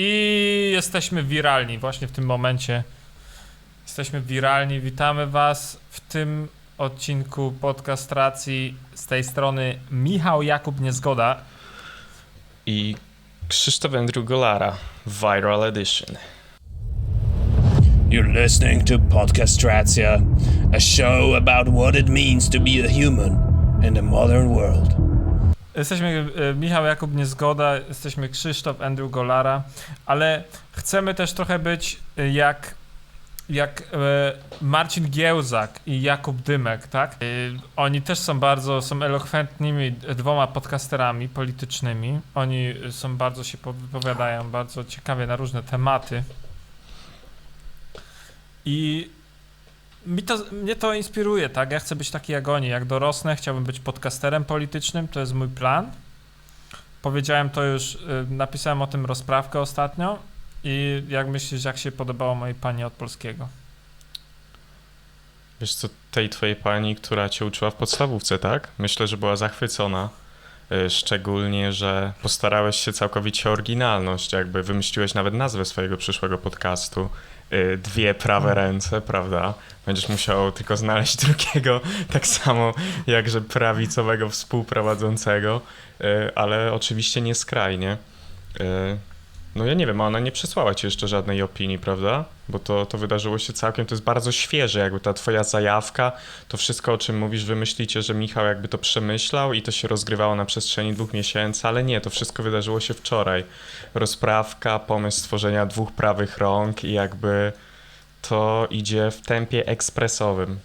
I jesteśmy wiralni właśnie w tym momencie. Jesteśmy wiralni. Witamy Was w tym odcinku podcastracji z tej strony Michał Jakub Niezgoda. i Krzysztof Andrew Golara Viral Edition. You're listening to Podcastratia, a show about what it means to be a human in the modern world. Jesteśmy e, Michał Jakub Niezgoda, jesteśmy Krzysztof Andrew Golara, ale chcemy też trochę być e, jak, jak e, Marcin Giełzak i Jakub Dymek, tak? Oni też są bardzo, są elokwentnymi dwoma podcasterami politycznymi. Oni są bardzo się po- wypowiadają, bardzo ciekawie na różne tematy. I mi to, mnie to inspiruje, tak? Ja chcę być taki jak oni. Jak dorosnę, chciałbym być podcasterem politycznym, to jest mój plan. Powiedziałem to już, y, napisałem o tym rozprawkę ostatnio. I jak myślisz, jak się podobało mojej pani od polskiego? Wiesz co, tej twojej pani, która cię uczyła w podstawówce, tak? Myślę, że była zachwycona. Y, Szczególnie, że postarałeś się całkowicie o oryginalność, jakby wymyśliłeś nawet nazwę swojego przyszłego podcastu. Y, Dwie prawe ręce, prawda? Będziesz musiał tylko znaleźć drugiego, tak samo jakże prawicowego współprowadzącego, y, ale oczywiście nie skrajnie. No ja nie wiem, a ona nie przesłała ci jeszcze żadnej opinii, prawda? Bo to, to wydarzyło się całkiem, to jest bardzo świeże, jakby ta twoja zajawka, to wszystko o czym mówisz, wymyślicie, że Michał jakby to przemyślał i to się rozgrywało na przestrzeni dwóch miesięcy, ale nie, to wszystko wydarzyło się wczoraj. Rozprawka, pomysł stworzenia dwóch prawych rąk i jakby to idzie w tempie ekspresowym.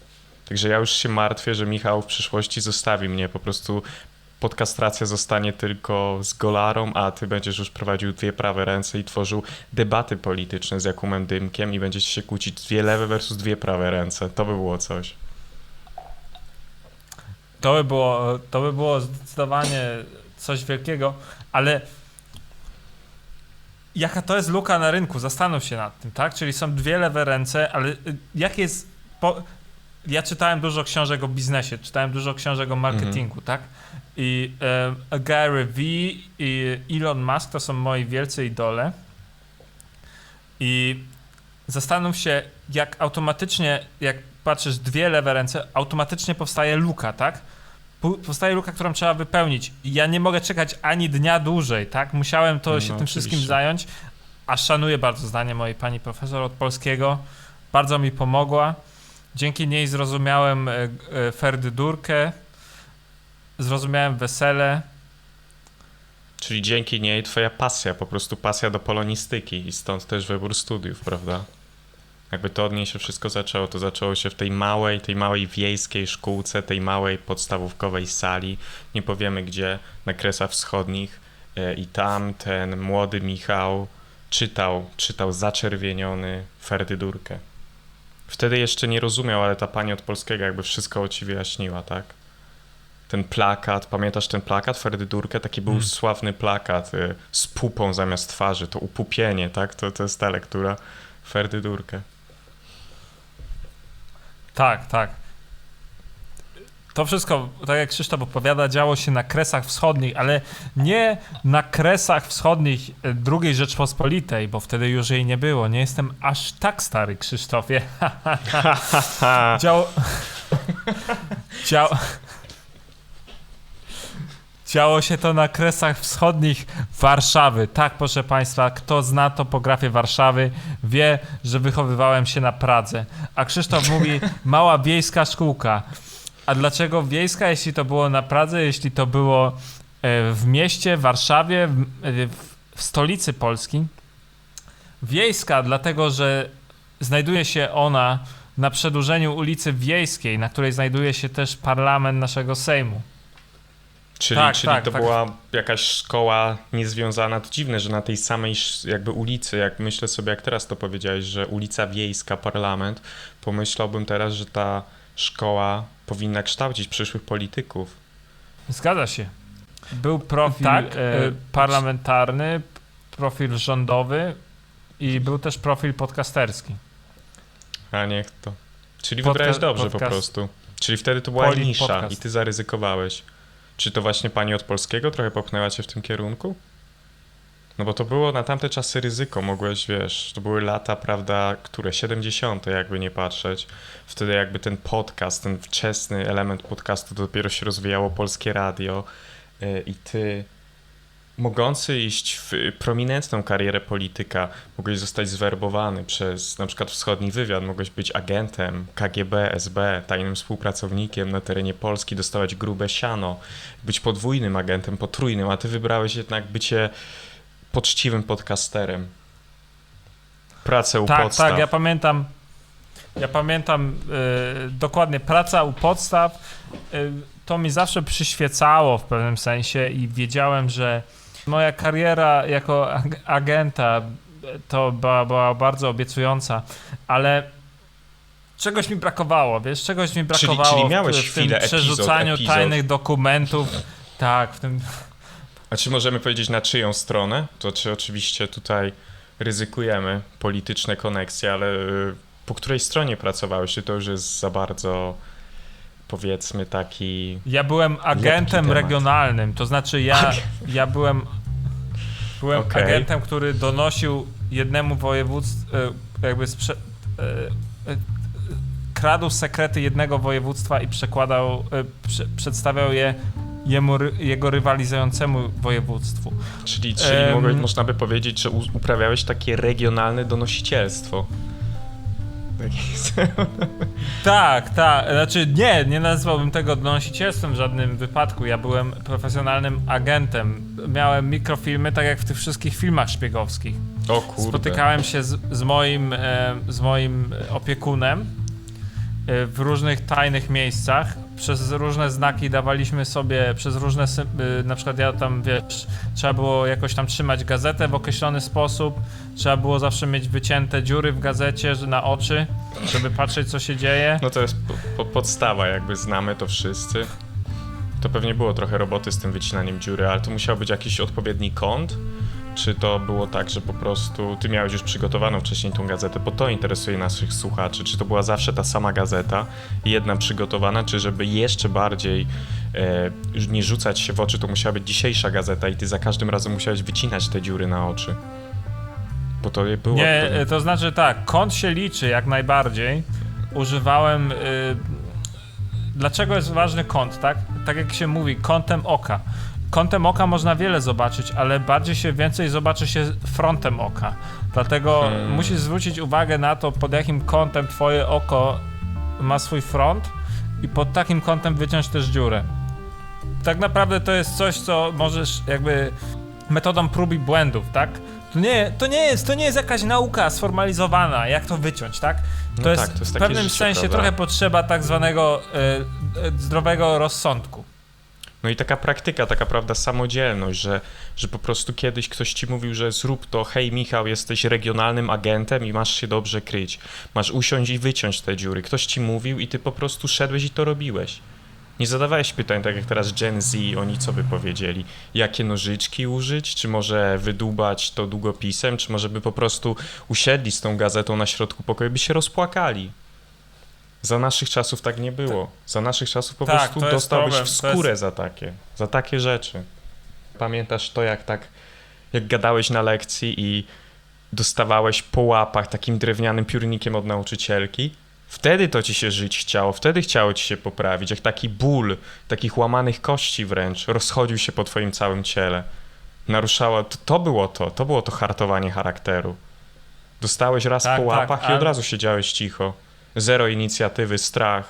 Także ja już się martwię, że Michał w przyszłości zostawi mnie, po prostu podcastracja zostanie tylko z Golarą, a ty będziesz już prowadził dwie prawe ręce i tworzył debaty polityczne z Jakubem Dymkiem i będziecie się kłócić dwie lewe versus dwie prawe ręce. To by było coś. To by było, to by było zdecydowanie coś wielkiego, ale jaka to jest luka na rynku? Zastanów się nad tym, tak? Czyli są dwie lewe ręce, ale y, jak jest. Po... Ja czytałem dużo książek o biznesie, czytałem dużo książek o marketingu, tak? I e, Gary V i Elon Musk to są moi wielcy idole. I zastanów się, jak automatycznie, jak patrzysz dwie lewe ręce, automatycznie powstaje luka, tak? Powstaje luka, którą trzeba wypełnić. I ja nie mogę czekać ani dnia dłużej, tak? Musiałem to No, się tym wszystkim zająć. A szanuję bardzo zdanie mojej pani profesor od polskiego. Bardzo mi pomogła. Dzięki niej zrozumiałem e, e, Ferdydurkę, zrozumiałem wesele. Czyli dzięki niej twoja pasja, po prostu pasja do polonistyki i stąd też wybór studiów, prawda? Jakby to od niej się wszystko zaczęło. To zaczęło się w tej małej, tej małej wiejskiej szkółce, tej małej podstawówkowej sali. Nie powiemy gdzie, na Kresach Wschodnich. E, I tam ten młody Michał czytał, czytał zaczerwieniony Ferdydurkę. Wtedy jeszcze nie rozumiał, ale ta pani od polskiego jakby wszystko ci wyjaśniła, tak? Ten plakat, pamiętasz ten plakat Ferdydurkę? Taki był Mm. sławny plakat y, z pupą zamiast twarzy, to upupienie, tak? To, to jest ta lektura Ferdydurkę. Tak, tak. To wszystko, tak jak Krzysztof opowiada, działo się na Kresach Wschodnich, ale nie na Kresach Wschodnich e, II Rzeczpospolitej, bo wtedy już jej nie było. Nie jestem aż tak stary, Krzysztofie. Działo... Dział... Działo się to na Kresach Wschodnich Warszawy. Tak, proszę Państwa, kto zna topografię Warszawy, wie, że wychowywałem się na Pradze. A Krzysztof mówi, mała wiejska szkółka. A dlaczego wiejska, jeśli to było na Pradze, jeśli to było e, w mieście, w Warszawie, w, e, w, w stolicy Polski? Wiejska, dlatego że znajduje się ona na przedłużeniu ulicy Wiejskiej, na której znajduje się też parlament naszego Sejmu. Czyli, Tak, czyli tak, to tak. była jakaś szkoła niezwiązana. To dziwne, że na tej samej jakby ulicy, jak myślę sobie, jak teraz to powiedziałeś, że ulica Wiejska, parlament, pomyślałbym teraz, że ta szkoła powinna kształcić przyszłych polityków. Zgadza się. Był profil Tak, e, e, parlamentarny, profil rządowy i był też profil podcasterski. A niech to. Czyli Podca- wybrałeś dobrze po podcast- prostu. Czyli wtedy to była Poli nisza podcast. i ty zaryzykowałeś. Czy to właśnie pani od polskiego trochę popchnęła cię w tym kierunku? No bo to było na tamte czasy ryzyko, mogłeś, wiesz, to były lata, prawda, które 70. jakby nie patrzeć. Wtedy jakby ten podcast, ten wczesny element podcastu dopiero się rozwijało polskie radio yy, i ty mogący iść w prominentną karierę polityka, mogłeś zostać zwerbowany przez na przykład wschodni wywiad, mogłeś być agentem KGB, SB, tajnym współpracownikiem na terenie Polski, dostawać grube siano, być podwójnym agentem, potrójnym, a ty wybrałeś jednak bycie poczciwym podcasterem. Pracę u Tak, podstaw. tak, ja pamiętam. Ja pamiętam y, dokładnie praca u podstaw. Y, to mi zawsze przyświecało w pewnym sensie i wiedziałem, że moja kariera jako ag- agenta y, to była, była bardzo obiecująca, ale czegoś mi brakowało, wiesz, czegoś mi Czyli- brakowało czyli miałeś w, w tym chwilę, epizod, przerzucaniu epizod. tajnych dokumentów. Tak, w tym A czy możemy powiedzieć na czyją stronę? To czy oczywiście tutaj ryzykujemy polityczne koneksje, ale y, po której stronie pracowałeś? Czy to już jest za bardzo powiedzmy taki... Ja byłem agentem regionalnym, to znaczy ja, ja byłem, byłem Okej. agentem, który donosił jednemu województwu, jakby sprze, e, kradł sekrety jednego województwa i przekładał, prze, przedstawiał je jemu, jego rywalizującemu województwu. Czyli, czyli mogę, można by powiedzieć, że uprawiałeś takie regionalne donosicielstwo. Takie- Tak, tak. Znaczy nie, nie nazwałbym tego donosicielstwem w żadnym wypadku. Ja byłem profesjonalnym agentem. Miałem mikrofilmy, tak jak w tych wszystkich filmach szpiegowskich. O kurde. Spotykałem się z, z, moim, e, z moim opiekunem e, w różnych tajnych miejscach. Przez różne znaki dawaliśmy sobie, przez różne, e, na przykład ja tam, wiesz, trzeba było jakoś tam trzymać gazetę w określony sposób. Trzeba było zawsze mieć wycięte dziury w gazecie na oczy, żeby patrzeć co się dzieje. No to jest po, po, podstawa, jakby znamy to wszyscy. To pewnie było trochę roboty z tym wycinaniem dziury, ale to musiał być jakiś odpowiedni kąt? Czy to było tak, że po prostu ty miałeś już przygotowaną wcześniej tą gazetę, bo to interesuje naszych słuchaczy. Czy to była zawsze ta sama gazeta, jedna przygotowana, czy żeby jeszcze bardziej e, nie rzucać się w oczy, to musiała być dzisiejsza gazeta i ty za każdym razem musiałeś wycinać te dziury na oczy? Bo to było... Nie, to, e, to znaczy tak, kąt się liczy jak najbardziej. Używałem. Y, dlaczego jest ważny kąt, tak? Tak jak się mówi, kątem oka. Kątem oka można wiele zobaczyć, ale bardziej się więcej zobaczy się frontem oka. Dlatego Hmm. musisz zwrócić uwagę na to, pod jakim kątem twoje oko ma swój front i pod takim kątem wyciąć też dziurę. Tak naprawdę to jest coś, co możesz jakby metodą prób i błędów, tak? To nie, to nie jest, to nie jest jakaś nauka sformalizowana, jak to wyciąć, tak? To No jest tak, to jest w pewnym sensie prawda? trochę potrzeba tak zwanego e, e, zdrowego rozsądku. No i taka praktyka, taka prawda, samodzielność, że, że po prostu kiedyś ktoś ci mówił, że zrób to, hej Michał, jesteś regionalnym agentem i masz się dobrze kryć. Masz usiąść i wyciąć te dziury. Ktoś ci mówił i ty po prostu szedłeś i to robiłeś. Nie zadawałeś pytań, tak jak teraz Gen Z, oni co by powiedzieli? Jakie nożyczki użyć? Czy może wydłubać to długopisem? Czy może by po prostu usiedli z tą gazetą na środku pokoju, by się rozpłakali? Za naszych czasów tak nie było. Za naszych czasów po Tak, prostu dostałbyś problem, w to jest- skórę za takie, za takie rzeczy. Pamiętasz to, jak tak, jak gadałeś na lekcji i dostawałeś po łapach takim drewnianym piórnikiem od nauczycielki? Wtedy to ci się żyć chciało, wtedy chciało ci się poprawić, jak taki ból, takich łamanych kości wręcz, rozchodził się po twoim całym ciele. Naruszała, to, to było to, to było to hartowanie charakteru. Dostałeś raz Tak, po tak, łapach i ale- od razu siedziałeś cicho. Zero inicjatywy, strach.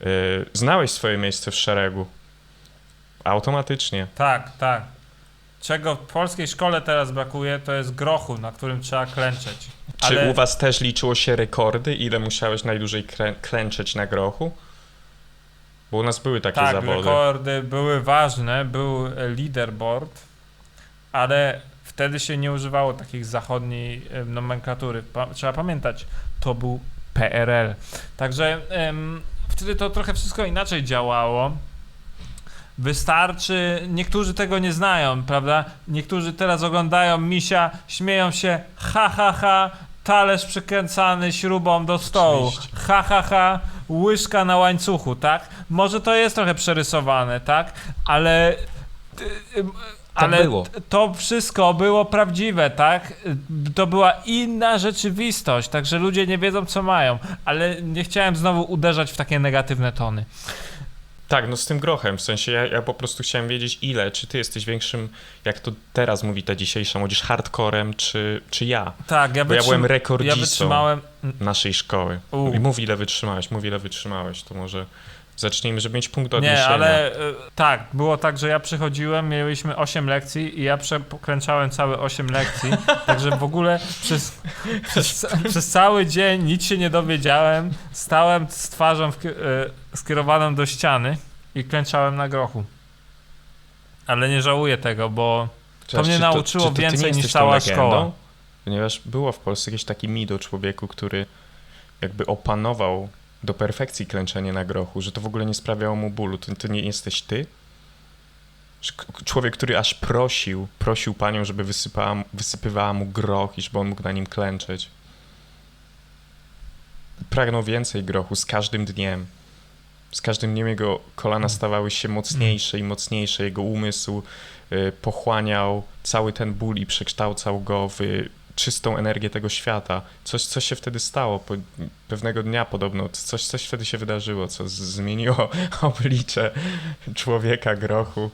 Yy, znałeś swoje miejsce w szeregu. Automatycznie. Tak, tak. Czego w polskiej szkole teraz brakuje, to jest grochu, na którym trzeba klęczeć. Czy Ale u was też liczyło się rekordy? Ile musiałeś najdłużej krę- klęczeć na grochu? Bo u nas były takie tak, zawody. rekordy były ważne, był leaderboard, ale wtedy się nie używało takich zachodniej nomenklatury. Pa, trzeba pamiętać, to był PRL. Także em, wtedy to trochę wszystko inaczej działało. Wystarczy, niektórzy tego nie znają, prawda? Niektórzy teraz oglądają misia, śmieją się, ha, ha, ha, talerz przykręcany śrubą do stołu, ha, ha, ha, łyżka na łańcuchu, tak? Może to jest trochę przerysowane, tak? Ale Ale było. to wszystko było prawdziwe, tak? To była inna rzeczywistość, także ludzie nie wiedzą, co mają. Ale nie chciałem znowu uderzać w takie negatywne tony. Tak, no z tym grochem, w sensie ja, ja po prostu chciałem wiedzieć ile, czy ty jesteś większym, jak to teraz mówi ta dzisiejsza młodzież, hardcorem, czy, czy ja, Tak, ja, bo ja byłem ja rekordzistą wytrzymałem. naszej szkoły. U. I mów ile wytrzymałeś, mów ile wytrzymałeś, to może zacznijmy, żeby mieć punkt odniesienia. Nie, ale e, tak, było tak, że ja przychodziłem, mieliśmy 8 lekcji i ja przekręcałem całe 8 lekcji, także w ogóle przez, przez, przez cały dzień nic się nie dowiedziałem, stałem z twarzą w, e, skierowaną do ściany i klęczałem na grochu. Ale nie żałuję tego, bo to mnie czy nauczyło nie więcej niż cała legendą? szkoła. Ponieważ było w Polsce jakiś taki mit o człowieku, który jakby opanował do perfekcji klęczenie na grochu, że to w ogóle nie sprawiało mu bólu. To, to nie jesteś ty? Człowiek, który aż prosił, prosił panią, żeby wysypała, wysypywała mu groch i żeby on mógł na nim klęczeć. Pragnął więcej grochu z każdym dniem. Z każdym dniem jego kolana stawały się mocniejsze i mocniejsze. Jego umysł y, pochłaniał cały ten ból i przekształcał go w czystą energię tego świata. Coś, co się wtedy stało, po, pewnego dnia podobno, coś, coś wtedy się wydarzyło, co z, zmieniło oblicze człowieka grochu.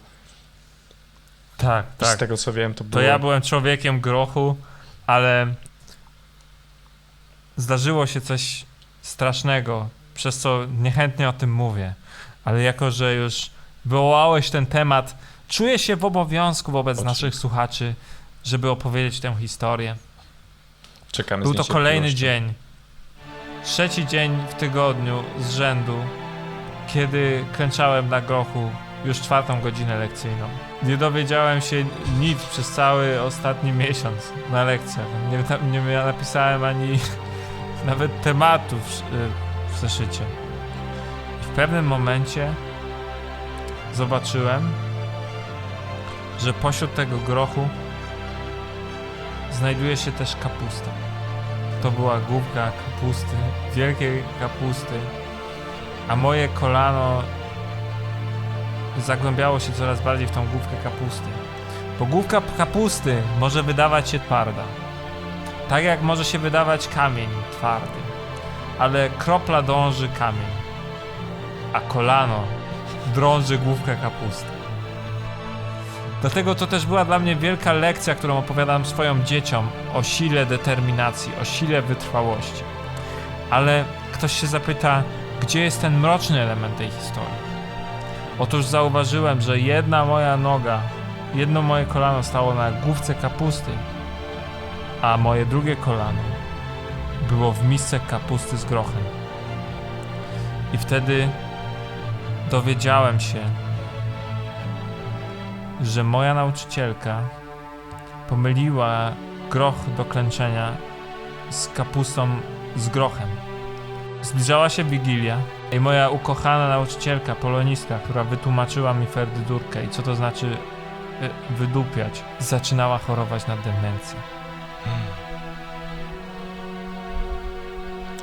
Tak, Z tak. tego co wiem, to To było... ja byłem człowiekiem grochu, ale zdarzyło się coś strasznego, przez co niechętnie o tym mówię. Ale jako, że już wywołałeś ten temat, czuję się w obowiązku wobec Oczywiście. naszych słuchaczy, żeby opowiedzieć tę historię. Czekamy Był to kolejny dzień. Trzeci dzień w tygodniu z rzędu, kiedy klęczałem na grochu już czwartą godzinę lekcyjną. Nie dowiedziałem się nic przez cały ostatni miesiąc na lekcjach. Nie, nie napisałem ani nawet tematu w, w zeszycie. I w pewnym momencie zobaczyłem, że pośród tego grochu znajduje się też kapusta. To była główka kapusty, wielkiej kapusty, a moje kolano zagłębiało się coraz bardziej w tą główkę kapusty. Bo główka kapusty może wydawać się twarda. Tak jak może się wydawać kamień twardy. Ale kropla dąży kamień. A kolano drąży główkę kapusty. Dlatego to też była dla mnie wielka lekcja, którą opowiadam swoim dzieciom o sile determinacji, o sile wytrwałości. Ale ktoś się zapyta, gdzie jest ten mroczny element tej historii? Otóż zauważyłem, że jedna moja noga, jedno moje kolano stało na główce kapusty, a moje drugie kolano było w misce kapusty z grochem. I wtedy dowiedziałem się, że moja nauczycielka pomyliła groch do klęczenia z kapustą z grochem. Zbliżała się Wigilia i moja ukochana nauczycielka, polonistka, która wytłumaczyła mi ferdydurkę i co to znaczy y, wydupiać, zaczynała chorować na demencję.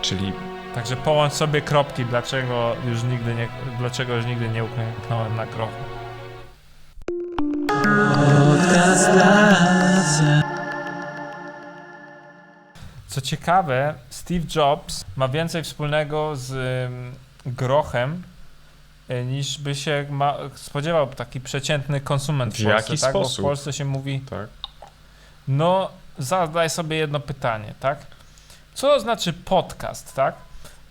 Czyli Także połącz sobie kropki, dlaczego już nigdy nie, dlaczego już nigdy nie uklęknąłem na grochu. Co ciekawe, Steve Jobs ma więcej wspólnego z ym, grochem y, niż by się ma, spodziewał taki przeciętny konsument w, W Polsce, jaki tak? Bo w sposób? Polsce się mówi, tak. no zadaj sobie jedno pytanie, tak? Co to znaczy podcast, tak?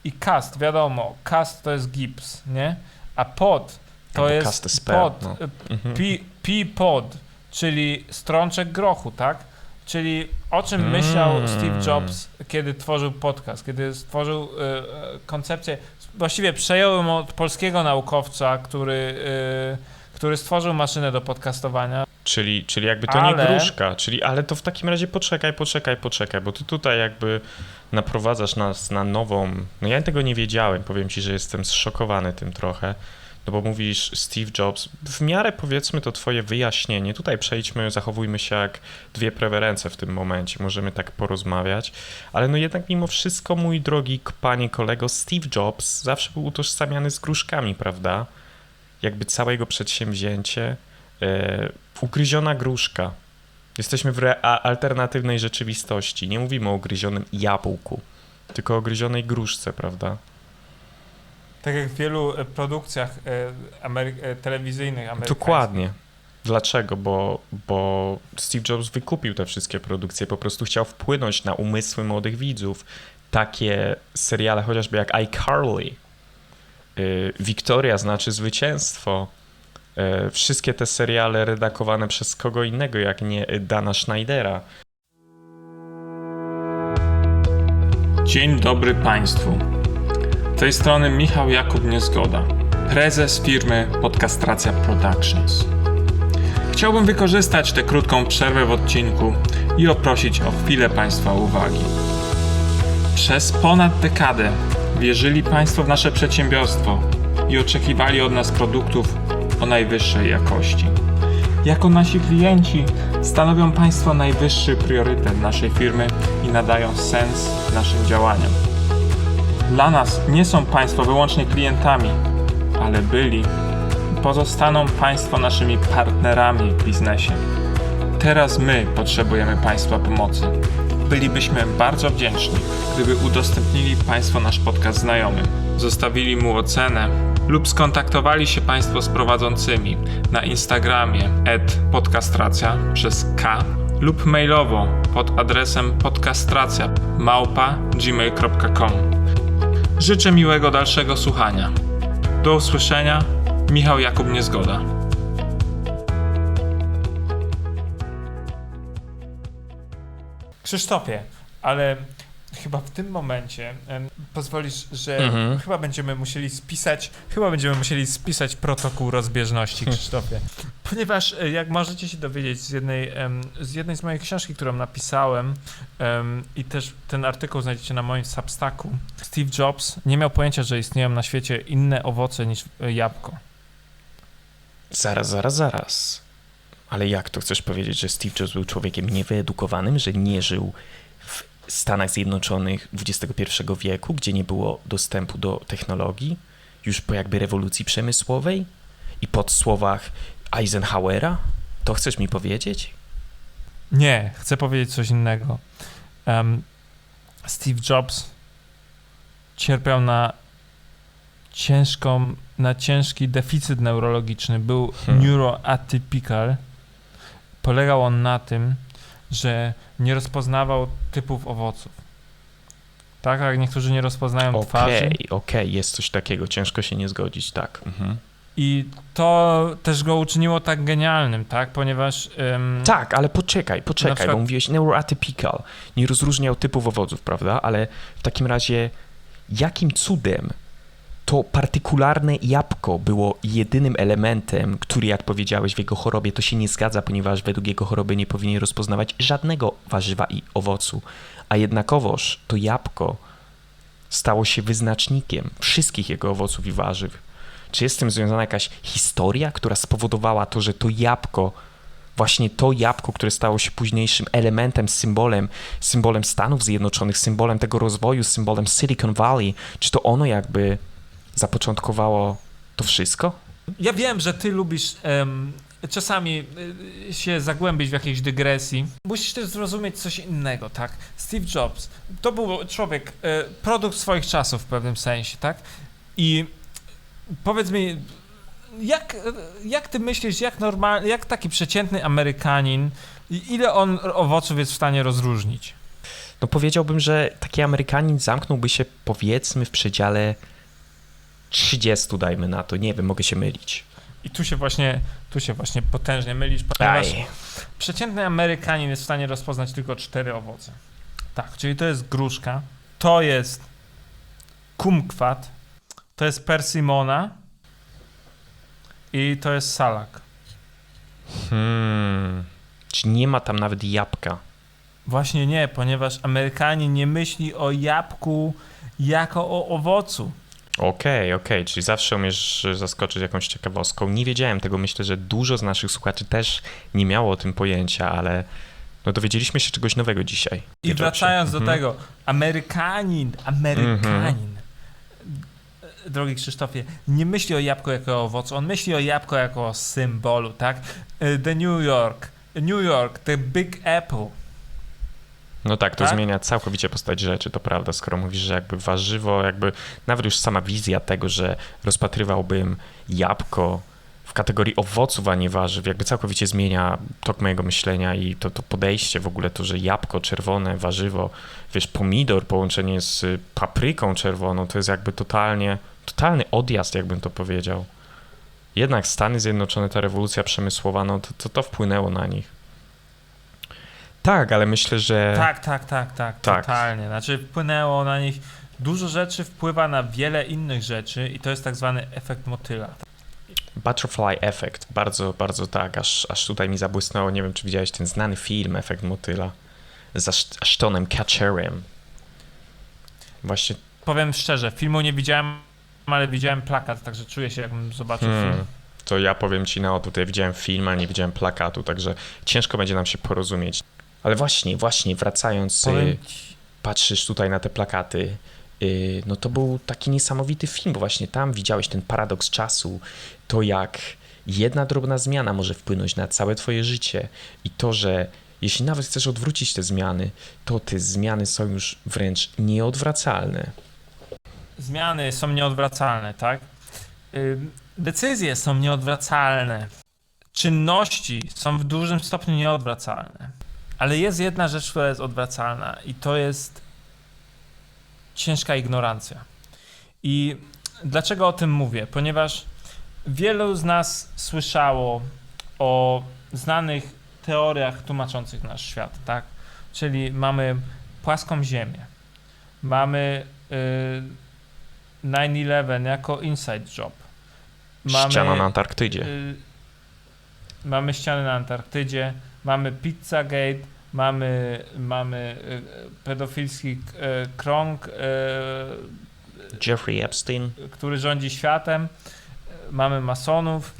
I cast, wiadomo, cast to jest gips, nie? A pod to jest pod, no. y, Mhm. Pi- P-pod, czyli strączek grochu, tak? Czyli o czym Mm. myślał Steve Jobs, kiedy tworzył podcast, kiedy stworzył y, koncepcję, właściwie przejął ją od polskiego naukowca, który, y, który stworzył maszynę do podcastowania. Czyli, czyli jakby to Ale- nie gruszka, czyli ale to w takim razie poczekaj, poczekaj, poczekaj, bo ty tutaj jakby naprowadzasz nas na nową. No ja tego nie wiedziałem, powiem ci, że jestem zszokowany tym trochę. No bo mówisz Steve Jobs, w miarę powiedzmy to twoje wyjaśnienie. Tutaj przejdźmy, zachowujmy się jak dwie preferencje w tym momencie, możemy tak porozmawiać, ale no jednak mimo wszystko, mój drogi panie kolego, Steve Jobs zawsze był utożsamiany z gruszkami, prawda? Jakby całe jego przedsięwzięcie e, Ugryziona gruszka. Jesteśmy w alternatywnej rzeczywistości. Nie mówimy o ugryzionym jabłku, tylko o ugryzionej gruszce, prawda? Tak jak w wielu e, produkcjach e, Amery- e, telewizyjnych amerykańskich. Dokładnie. Dlaczego? Bo, bo Steve Jobs wykupił te wszystkie produkcje, po prostu chciał wpłynąć na umysły młodych widzów. Takie seriale chociażby jak iCarly, y, Victoria znaczy zwycięstwo, y, wszystkie te seriale redakowane przez kogo innego jak nie Dana Schneidera. Dzień dobry Państwu. Tej strony Michał Jakub Niezgoda, prezes firmy Podcastracja Productions. Chciałbym wykorzystać tę krótką przerwę w odcinku i oprosić o chwilę Państwa uwagi. Przez ponad dekadę wierzyli Państwo w nasze przedsiębiorstwo i oczekiwali od nas produktów o najwyższej jakości. Jako nasi klienci stanowią Państwo najwyższy priorytet naszej firmy i nadają sens naszym działaniom. Dla nas nie są Państwo wyłącznie klientami, ale byli pozostaną Państwo naszymi partnerami w biznesie. Teraz my potrzebujemy Państwa pomocy. Bylibyśmy bardzo wdzięczni, gdyby udostępnili Państwo nasz podcast znajomym, zostawili mu ocenę lub skontaktowali się Państwo z prowadzącymi na Instagramie podcastracja przez K lub mailowo pod adresem podcastracja małpa gmail.com. Życzę miłego dalszego słuchania. Do usłyszenia. Michał Jakub Niezgoda. Krzysztofie, ale chyba w tym momencie em, pozwolisz, że Mhm. chyba będziemy musieli spisać, chyba będziemy musieli spisać protokół rozbieżności, Krzysztofie. Ponieważ e, jak możecie się dowiedzieć z jednej, z jednej z książki, którą napisałem em, i też ten artykuł znajdziecie na moim Substacku, Steve Jobs nie miał pojęcia, że istnieją na świecie inne owoce niż e, jabłko. Zaraz, zaraz, zaraz. Ale jak to chcesz powiedzieć, że Steve Jobs był człowiekiem niewyedukowanym, że nie żył w Stanach Zjednoczonych XXI wieku, gdzie nie było dostępu do technologii, już po jakby rewolucji przemysłowej i pod słowach Eisenhowera? To chcesz mi powiedzieć? Nie, chcę powiedzieć coś innego. Em, Steve Jobs cierpiał na ciężką, na ciężki deficyt neurologiczny. Był Hmm. neuroatypical. Polegał on na tym, że nie rozpoznawał typów owoców. Tak, jak niektórzy nie rozpoznają Okej, twarzy. okej, jest coś takiego, ciężko się nie zgodzić, tak. Mhm. I to też go uczyniło tak genialnym, tak? Ponieważ em, Tak, ale poczekaj, poczekaj, przykład- bo mówiłeś neuroatypical, nie rozróżniał typów owoców, prawda? Ale w takim razie jakim cudem to partykularne jabłko było jedynym elementem, który, jak powiedziałeś, w jego chorobie to się nie zgadza, ponieważ według jego choroby nie powinien rozpoznawać żadnego warzywa i owocu, a jednakowoż to jabłko stało się wyznacznikiem wszystkich jego owoców i warzyw. Czy jest z tym związana jakaś historia, która spowodowała to, że to jabłko właśnie to jabłko, które stało się późniejszym elementem, symbolem, symbolem Stanów Zjednoczonych, symbolem tego rozwoju, symbolem Silicon Valley, czy to ono jakby zapoczątkowało to wszystko? Ja wiem, że ty lubisz em, czasami y, się zagłębić w jakiejś dygresji. Musisz też zrozumieć coś innego, tak? Steve Jobs to był człowiek, e, produkt swoich czasów w pewnym sensie, tak? I powiedz mi, jak, jak ty myślisz, jak normalny, jak taki przeciętny Amerykanin, ile on owoców jest w stanie rozróżnić? No powiedziałbym, że taki Amerykanin zamknąłby się powiedzmy w przedziale 30, dajmy na to, nie wiem, mogę się mylić. I tu się właśnie, tu się właśnie potężnie mylisz, ponieważ Aj, Przeciętny Amerykanin jest w stanie rozpoznać tylko cztery owoce. Tak, czyli to jest gruszka, to jest kumkwat, to jest persimona i to jest salak. hmm, czy nie ma tam nawet jabłka? Właśnie nie, ponieważ Amerykanin nie myśli o jabłku jako o owocu. Okej, okej, czyli zawsze umiesz zaskoczyć jakąś ciekawostką. Nie wiedziałem tego, myślę, że dużo z naszych słuchaczy też nie miało o tym pojęcia, ale no dowiedzieliśmy się czegoś nowego dzisiaj. I wracając do Mhm. tego, Amerykanin, Amerykanin drogi Krzysztofie, nie myśli o jabłku jako o owocu, on myśli o jabłku jako o symbolu, tak? Y, The New York, New York, the Big Apple. No tak, to Tak? zmienia całkowicie postać rzeczy, to prawda, skoro mówisz, że jakby warzywo, jakby nawet już sama wizja tego, że rozpatrywałbym jabłko w kategorii owoców, a nie warzyw, jakby całkowicie zmienia tok mojego myślenia i to, to podejście w ogóle, to, że jabłko czerwone, warzywo, wiesz, pomidor, połączenie z papryką czerwoną, to jest jakby totalnie, totalny odjazd, jakbym to powiedział. Jednak Stany Zjednoczone, ta rewolucja przemysłowa, no to, to, to wpłynęło na nich. Tak, ale myślę, że... Tak, tak, tak, tak, Tak. totalnie. Znaczy wpłynęło na nich, dużo rzeczy wpływa na wiele innych rzeczy i to jest tak zwany efekt motyla. Butterfly Effect, bardzo, bardzo tak, aż, aż tutaj mi zabłysnęło, nie wiem czy widziałeś ten znany film Efekt Motyla z Ash- Ashtonem Kutcherem. Właśnie, Powiem szczerze, filmu nie widziałem, ale widziałem plakat, także czuję się jakbym zobaczył Hmm. film. to ja powiem ci na odwrót, ja widziałem film, ale nie widziałem plakatu, także ciężko będzie nam się porozumieć. Ale właśnie, właśnie, wracając, y, Powiem patrzysz tutaj na te plakaty, y, no to był taki niesamowity film, bo właśnie tam widziałeś ten paradoks czasu, to jak jedna drobna zmiana może wpłynąć na całe twoje życie i to, że jeśli nawet chcesz odwrócić te zmiany, to te zmiany są już wręcz nieodwracalne. Zmiany są nieodwracalne, tak? Decyzje są nieodwracalne. Czynności są w dużym stopniu nieodwracalne. Ale jest jedna rzecz, która jest odwracalna i to jest ciężka ignorancja. I dlaczego o tym mówię? Ponieważ wielu z nas słyszało o znanych teoriach tłumaczących nasz świat, tak? Czyli mamy płaską ziemię, mamy y, 9-11 jako inside job. Ściana na Antarktydzie. y, mamy ścianę na Antarktydzie, mamy Pizzagate, mamy, mamy y, pedofilski y, krąg, y, Jeffrey Epstein. który rządzi światem, y, mamy masonów,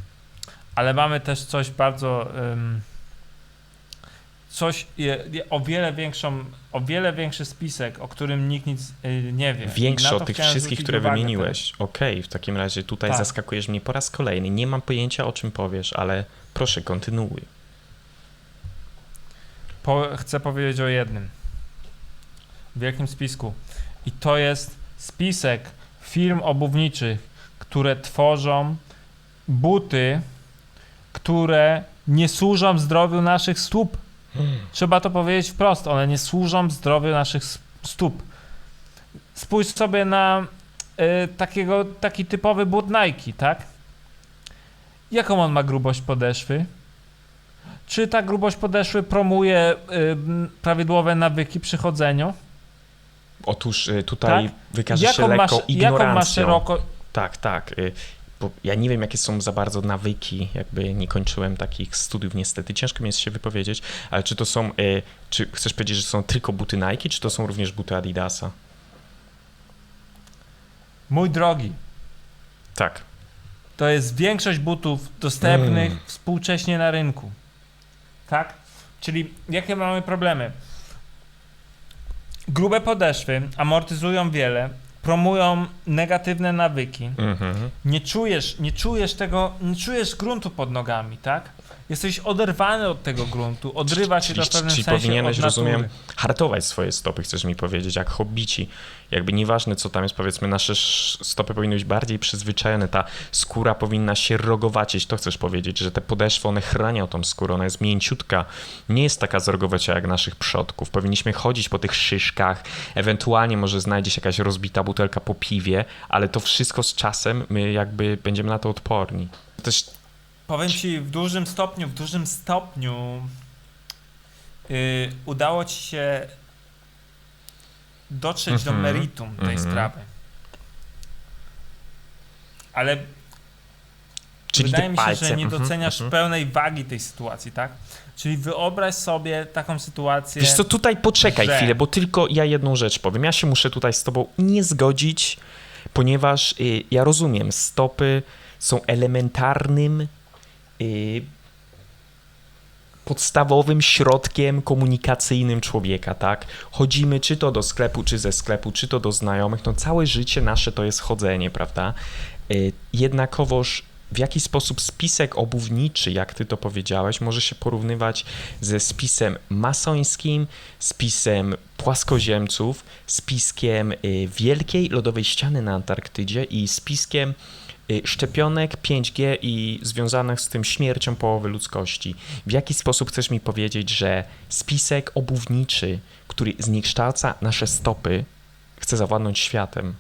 ale mamy też coś bardzo ym, coś o wiele większą, o wiele większy spisek, o którym nikt nic y, nie wie. Na od tych wszystkich, które wymieniłeś. Okej, w takim razie tutaj Tak. zaskakujesz mnie po raz kolejny. Nie mam pojęcia o czym powiesz, ale proszę, kontynuuj. Po, chcę powiedzieć o jednym wielkim spisku. I to jest spisek firm obuwniczych, które tworzą buty, które nie służą zdrowiu naszych stóp. Trzeba to powiedzieć wprost, one nie służą zdrowiu naszych stóp. Spójrz sobie na y, takiego, taki typowy but Nike, tak? Jaką on ma grubość podeszwy? Czy ta grubość podeszwy promuje y, prawidłowe nawyki przy chodzeniu? Otóż y, tutaj Tak? wykaże się Jaką lekką masz, jaką ignorancją. masz szeroko... Tak, tak. Bo ja nie wiem, jakie są za bardzo nawyki, jakby nie kończyłem takich studiów niestety. Ciężko mi jest się wypowiedzieć, ale czy to są, y, czy chcesz powiedzieć, że są tylko buty Nike, czy to są również buty Adidasa? Mój drogi, Tak. to jest większość butów dostępnych Mm. współcześnie na rynku. Tak? Czyli jakie mamy problemy? Grube podeszwy amortyzują wiele, promują negatywne nawyki. Mhm. Nie czujesz, nie czujesz tego, nie czujesz gruntu pod nogami, tak? Jesteś oderwany od tego gruntu, odrywa się to w pewnym czyli sensie powinieneś, od natury. rozumiem, hartować swoje stopy, chcesz mi powiedzieć, jak hobbici. Jakby nieważne, co tam jest, powiedzmy, nasze sz- stopy powinny być bardziej przyzwyczajone, ta skóra powinna się rogowacieć, to chcesz powiedzieć, że te podeszwy, one chranią tą skórę, ona jest mięciutka, nie jest taka zrogowacia jak naszych przodków. Powinniśmy chodzić po tych szyszkach, ewentualnie może znajdzie się jakaś rozbita butelka po piwie, ale to wszystko z czasem my jakby będziemy na to odporni. Też Powiem ci, w dużym stopniu, w dużym stopniu yy, udało ci się dotrzeć do Mhm, meritum tej mhm. sprawy. Ale Czyli wydaje mi się, że nie mhm, doceniasz mhm. pełnej wagi tej sytuacji, tak? Czyli wyobraź sobie taką sytuację. Wiesz co, tutaj poczekaj że- chwilę, bo tylko ja jedną rzecz powiem. Ja się muszę tutaj z tobą nie zgodzić, ponieważ y, ja rozumiem, stopy są elementarnym podstawowym środkiem komunikacyjnym człowieka, tak? Chodzimy czy to do sklepu, czy ze sklepu, czy to do znajomych, no całe życie nasze to jest chodzenie, prawda? Y, Jednakowoż w jaki sposób spisek obuwniczy, jak ty to powiedziałeś, może się porównywać ze spisem masońskim, spisem płaskoziemców, spiskiem y, wielkiej lodowej ściany na Antarktydzie i spiskiem y, szczepionek 5G i związanych z tym śmiercią połowy ludzkości. W jaki sposób chcesz mi powiedzieć, że spisek obuwniczy, który zniekształca nasze stopy, chce zawładnąć światem?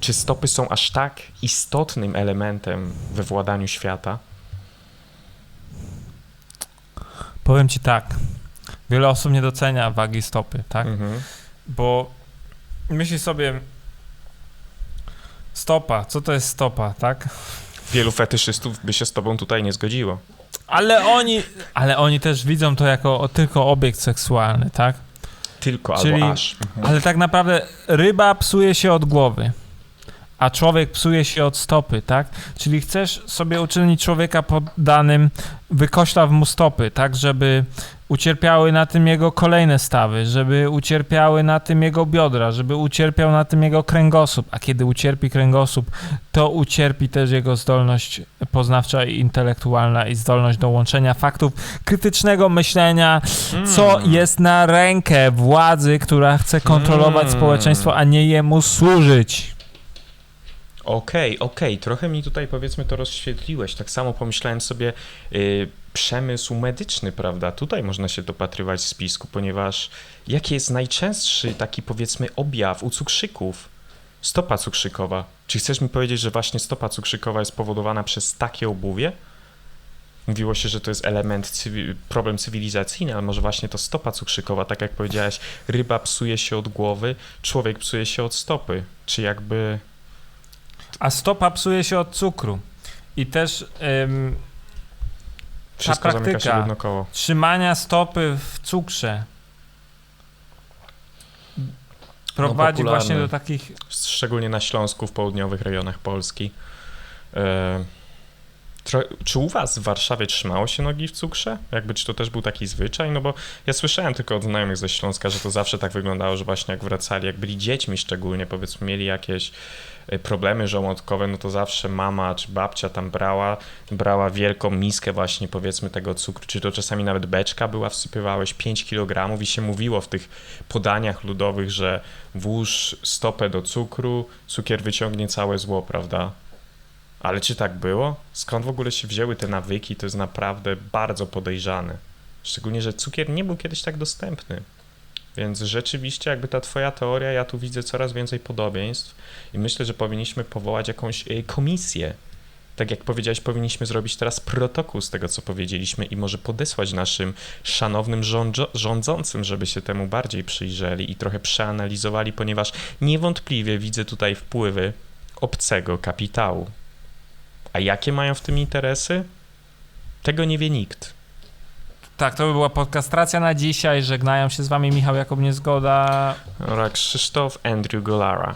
Czy stopy są aż tak istotnym elementem we władaniu świata? Powiem ci tak. Wiele osób nie docenia wagi stopy, tak? Mhm. Bo myśli sobie stopa, co to jest stopa, tak? Wielu fetyszystów by się z tobą tutaj nie zgodziło. Ale oni, ale oni też widzą to jako o- tylko obiekt seksualny, tak? Tylko Czyli- albo aż. Ale tak naprawdę ryba psuje się od głowy, a człowiek psuje się od stopy, tak? Czyli chcesz sobie uczynić człowieka poddanym, wykoślaw mu stopy, tak? Żeby ucierpiały na tym jego kolejne stawy, żeby ucierpiały na tym jego biodra, żeby ucierpiał na tym jego kręgosłup, a kiedy ucierpi kręgosłup, to ucierpi też jego zdolność poznawcza i intelektualna i zdolność do łączenia faktów, krytycznego myślenia, co jest na rękę władzy, która chce kontrolować Mm. społeczeństwo, a nie jemu służyć. Okej, okej, trochę mi tutaj powiedzmy to rozświetliłeś. Tak samo pomyślałem sobie y, przemysł medyczny, prawda? Tutaj można się dopatrywać w spisku, ponieważ jaki jest najczęstszy taki powiedzmy objaw u cukrzyków? Stopa cukrzykowa. Czy chcesz mi powiedzieć, że właśnie stopa cukrzykowa jest powodowana przez takie obuwie? Mówiło się, że to jest element, cywi- problem cywilizacyjny, ale może właśnie to stopa cukrzykowa, tak jak powiedziałeś, ryba psuje się od głowy, człowiek psuje się od stopy. Czy jakby A stopa psuje się od cukru. I też ym, wszystko zamyka się w praktyka- jedno koło? trzymania stopy w cukrze prowadzi popularne. właśnie do takich szczególnie na Śląsku, w południowych rejonach Polski. E, tro, czy u was w Warszawie trzymało się nogi w cukrze? Jakby, czy to też był taki zwyczaj? No bo ja słyszałem tylko od znajomych ze Śląska, że to zawsze tak wyglądało, że właśnie jak wracali, jak byli dziećmi szczególnie, powiedzmy, mieli jakieś problemy żołądkowe, no to zawsze mama czy babcia tam brała, brała wielką miskę właśnie powiedzmy tego cukru, czy to czasami nawet beczka była, wsypywałeś 5 kg i się mówiło w tych podaniach ludowych, że włóż stopę do cukru, cukier wyciągnie całe zło, prawda? Ale czy tak było? Skąd w ogóle się wzięły te nawyki? To jest naprawdę bardzo podejrzane. Szczególnie, że cukier nie był kiedyś tak dostępny. Więc rzeczywiście, jakby ta twoja teoria, ja tu widzę coraz więcej podobieństw i myślę, że powinniśmy powołać jakąś y, komisję. Tak jak powiedziałeś, powinniśmy zrobić teraz protokół z tego, co powiedzieliśmy i może podesłać naszym szanownym rządzącym, żeby się temu bardziej przyjrzeli i trochę przeanalizowali, ponieważ niewątpliwie widzę tutaj wpływy obcego kapitału. A jakie mają w tym interesy? Tego nie wie nikt. Tak, to by była podcastracja na dzisiaj. Żegnają się z wami Michał Jakub Niezgoda. Oraz Krzysztof Andrew Golara.